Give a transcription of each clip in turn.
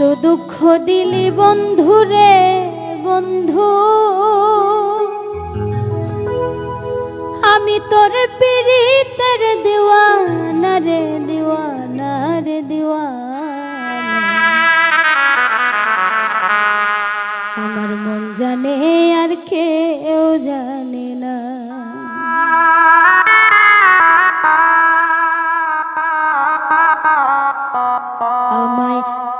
এত দুঃখ দিলি বন্ধু রে, বন্ধু। আমি তোর পিড়িতের দিওয়ানা রে দিওয়ানা রে, দিওয়ানা। আমার মন জানে আর কেউ জানে না।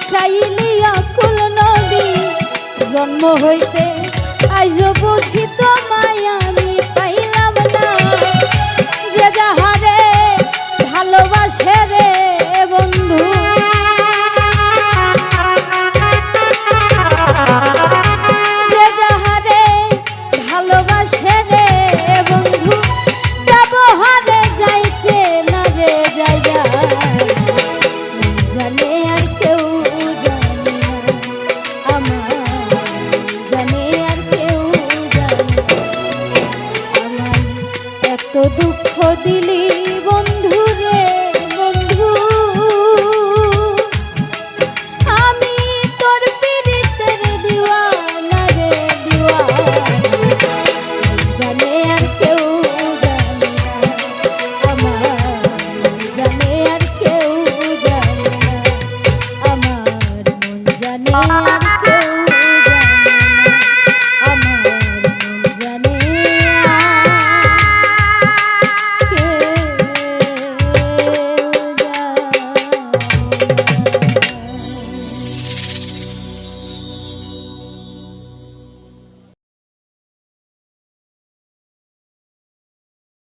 ভাসাইলি অকুল নদী জন্ম হইতে আইজ বুঝি দিলি